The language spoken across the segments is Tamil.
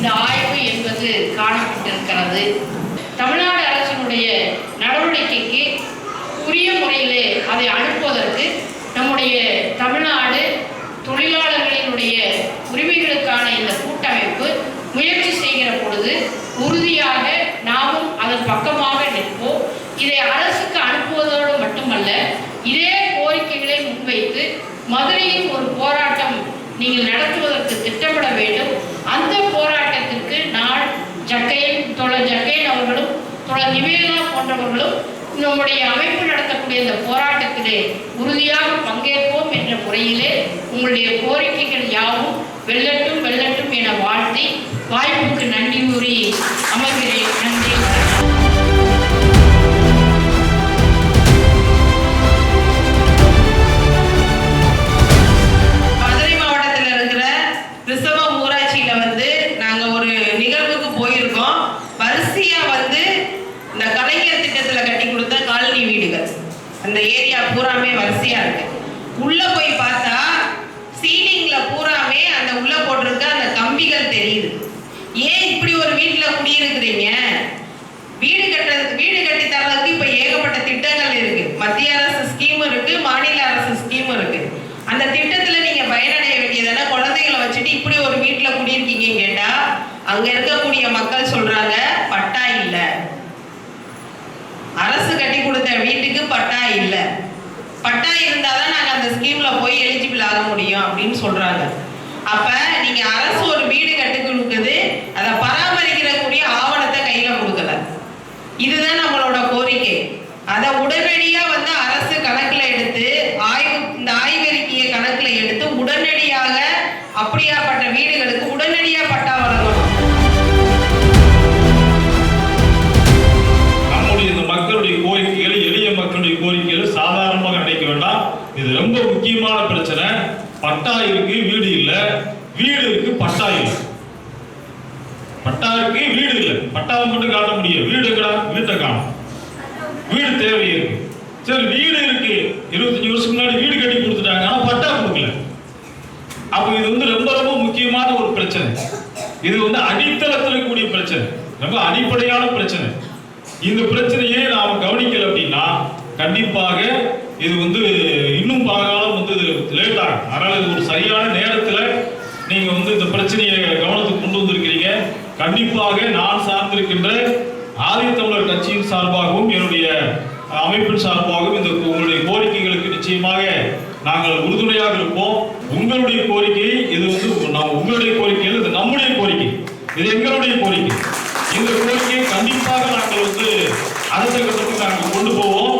இந்த ஆய்வு என்பது காணப்பட்டிருக்கிறது. தமிழ்நாடு அரசினுடைய நடவடிக்கைக்கு உரிய முறையிலே அதை அனுப்புவதற்கு நம்முடைய தமிழ்நாடு தொழிலாளர்களினுடைய உரிமைகளுக்கான இந்த கூட்டமைப்பு முயற்சி செய்கிற பொழுது உறுதியாக நாமும் அதன் பக்கமாக நிற்போம். இதை அரசுக்கு அனுப்புவதோடு மட்டுமல்ல இதே கோரிக்கைகளை முன்வைத்து மதுரையில் ஒரு போராட்டம் நீங்கள் நடத்த திட்டமிட வேண்டும் அந்த போராட்டத்திற்கு நான் ஜக்கையன் தோழர் ஜக்கையன் அவர்களும் தோழர் போன்றவர்களும் நம்முடைய அமைப்பு நடத்தக்கூடிய இந்த போராட்டத்திலே உறுதியாக பங்கேற்போம் என்ற முறையிலே உங்களுடைய கோரிக்கைகள் யாவும் வெல்லட்டும் வெல்லட்டும் என வாழ்த்தி வாய்ப்புக்கு நன்றி கூறி அமைகிறேன். உள்ள போட்டிருக்க அந்த கம்பிகள் தெரியுது. ஏன் இப்படி ஒரு வீட்டுல குடியிருக்கிறீங்க? வீடு கட்டுறதுக்கு வீடு கட்டி தரதுக்கு இப்ப ஏகப்பட்ட திட்டங்கள் இருக்கு. மத்திய அரசு ஸ்கீம் இருக்கு மாநில அரசு ஸ்கீம் இருக்கு. அந்த திட்டத்துல நீங்க பயனடைய வேண்டியதான குழந்தைகளை வச்சுட்டு இப்படி ஒரு வீட்டுல குடியிருக்கீங்கன்னு கேட்டா அங்க இருக்கக்கூடிய மக்கள் சொல்றாங்க பட்டா இல்ல. அரசு கட்டி கொடுத்த வீட்டுக்கு பட்டா இல்ல. பட்டா இருந்தாதான் நாங்க அந்த ஸ்கீம்ல போய் எலிஜிபிள் ஆக முடியும் அப்படின்னு சொல்றாங்க. அப்ப நீங்க அரசு ஒரு வீடு கட்டி கொடுக்குது அதை பராமரிக்கிற கூடிய ஆவணத்தை கையில கொடுக்கல. இதுதான் நம்மளோட கோரிக்கை. அதை உடனடியா வந்து அரசு கணக்குல எடுத்து ஆய்வு இந்த ஆய்வறிக்கையை கணக்குல எடுத்து உடனடியாக அப்படியாப்பட்ட வீடுகளுக்கு உடனடியா பட்டா வழங்கணும். நம்முடைய இந்த மக்களுடைய கோரிக்கைகளை எளிய மக்களுடைய கோரிக்கைகள் சாதாரணமாக நினைக்க வேண்டாம். இது ரொம்ப முக்கியமான பிரச்சனை. பட்டா இருக்கு வீடு இல்ல வீடு இருக்கு பட்டா இல்லை பட்டா இருக்கு வீடு இல்லை. பட்டாவை மட்டும் காட்ட முடியும் வீடு எங்கடா? வீட்டை காணும் வீடு தேவை இருக்கு. சரி வீடு இருக்கு. இருபத்தஞ்சு வருஷம் முன்னாடி வீடு கட்டி கொடுத்துட்டாங்க. ஆனா பட்டா கொடுக்கல. அப்ப இது வந்து ரொம்ப ரொம்ப முக்கியமான ஒரு பிரச்சனை. இது வந்து அடித்தளத்தில் இருக்கக்கூடிய பிரச்சனை. ரொம்ப அடிப்படையான பிரச்சனை. இந்த பிரச்சனையே நாம கவனிக்கல அப்படின்னா கண்டிப்பாக இது வந்து இன்னும் பாக காலம் வந்து லேட் ஆகும் அதனால இது ஒரு சரியான நேரத்துல நீங்க வந்து இந்த பிரச்சனையை கவனத்துக்கு கொண்டு வந்திருக்கிறீங்க கண்டிப்பாக நான் சார்ந்திருக்கின்ற ஆதித்தமிழர் கட்சியின் சார்பாகவும் என்னுடைய அமைப்பின் சார்பாகவும் இந்த உங்களுடைய கோரிக்கைகளுக்கு நிச்சயமாக நாங்கள் உறுதுணையாக இருப்போம். உங்களுடைய கோரிக்கை இது வந்து நம்ம உங்களுடைய கோரிக்கை இது நம்முடைய கோரிக்கை. இது எங்களுடைய கோரிக்கை. இந்த கோரிக்கையை கண்டிப்பாக நாங்கள் வந்து அடுத்த நாங்கள் கொண்டு போவோம்.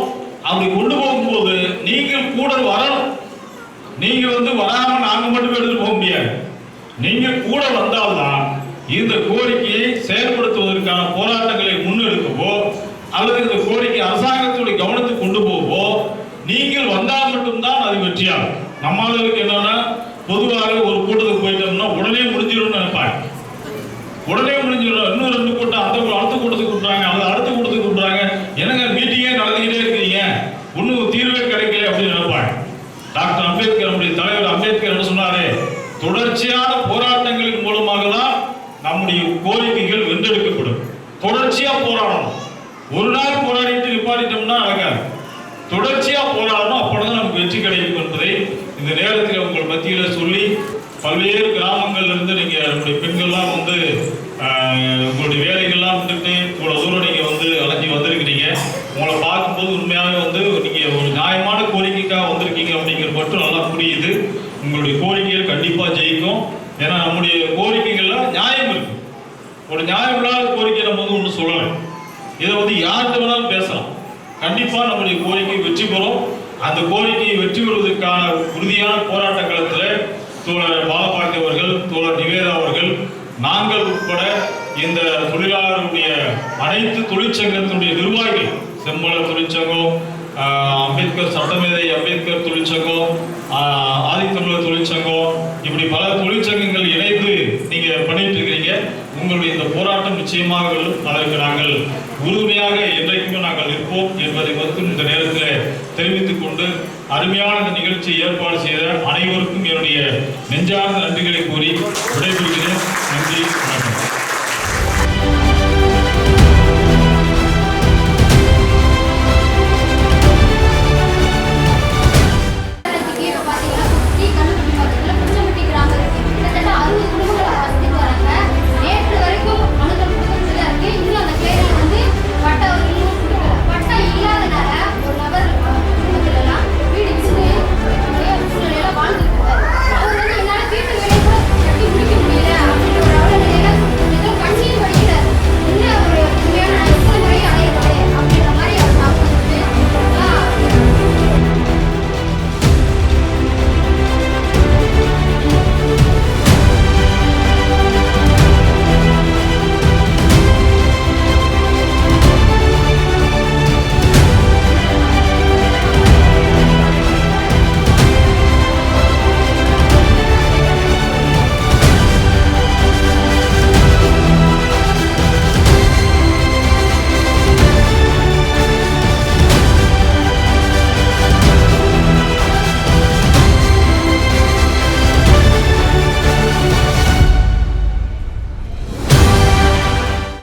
அப்படி கொண்டு போகும்போது நீங்கள் கூட வரணும் நீங்கள் வந்து வராமல் நாங்கள் மட்டும் எடுத்துட்டு போக முடியாது. நீங்கள் கூட வந்தால்தான் இந்த கோரிக்கையை செயல்படுத்துவதற்கான போராட்டங்களை முன்னெடுக்கவோ அல்லது இந்த கோரிக்கை அரசாங்கத்துடைய கவனத்துக்கு கொண்டு போவோ நீங்கள் வந்தால் மட்டும்தான் அது வெற்றியாகும். நம்மளுக்கு என்னன்னா பொதுவாக ஒரு கூட்டத்துக்கு போயிட்டோம்னா உடனே முடிஞ்சிடும்னு நினைப்பாங்க. உடனே முடிஞ்சிடும். இன்னும் ரெண்டு கூட்டம் அந்த அடுத்த கூட்டத்துக்கு கூட்டுறாங்க அல்லது அடுத்த கூட்டத்துக்கு கூட்டுறாங்க என்னங்க மீட்டிங்கே நடந்துக்கிட்டே இருக்கிறீங்க? ஒன்றும் தீர்வே கிடைக்கல அப்படின்னு நினைப்பாங்க. டாக்டர் அம்பேத்கர் நம்முடைய தலைவர் அம்பேத்கர் என்ன சொன்னாரு? தொடர்ச்சியா தொடர்ச்சியா போராடணும். அப்பொழுது நமக்கு வெற்றி கிடைக்கும் என்பதை இந்த நேரத்தில் உங்கள் மத்தியில சொல்லி பல்வேறு கிராமங்கள்ல இருந்து நீங்க நம்முடைய பெண்கள்லாம் வந்து உங்களுடைய வேலைகள்லாம் விட்டுட்டு இவ்வளவு தூரம் நீங்க வந்து அலைஞ்சி வந்திருக்கிறீங்க. உங்களை பார்க்கும்போது உண்மையாகவே வந்து நீங்க ஒரு நியாயமான கோரிக்கைக்காக வந்திருக்கீங்க அப்படிங்கிற மட்டும் நல்லா புரியுது. உங்களுடைய கோரிக்கைகள் கண்டிப்பா ஜெயிக்கும். ஏன்னா நம்முடைய கோரிக்கைகள்ல நியாயம் இருக்கு. ஒரு நியாயம் இல்லாத கோரிக்கை நம்ம வந்து ஒன்று சொல்லலை. இதை வந்து யார்கிட்ட வேணாலும் பேசலாம். கண்டிப்பாக நம்முடைய கோரிக்கை வெற்றி பெறும். அந்த கோரிக்கையை வெற்றி பெறுவதற்கான உறுதியான போராட்ட களத்தில் தோழர் பாலபாண்டி அவர்கள் தோழர் நிவேதா அவர்கள் நாங்கள் உட்பட இந்த தொழிலாளர்களுடைய அனைத்து தொழிற்சங்கத்தினுடைய நிர்வாகிகள் செம்மல தொழிற்சங்கம் அம்பேத்கர் சட்டமேதை அம்பேத்கர் தொழிற்சங்கம் ஆதித்தமிழர் தொழிற்சங்கம் இப்படி பல தொழிற்சங்கங்கள் இணைந்து நீங்க பண்ணிட்டு இருக்கிறீங்க. உங்களுடைய இந்த போராட்டம் நிச்சயமாக வெல்லும் அதற்கு நாங்கள் உறுதுணையாக இருப்போம் என்பதை மட்டும் இந்த நேரத்தில் தெரிவித்துக் கொண்டு அருமையான இந்த நிகழ்ச்சியை ஏற்பாடு செய்த அனைவருக்கும் என்னுடைய நெஞ்சார்ந்த நன்றிகளை கூறி விடைபெறுகிறேன். நன்றி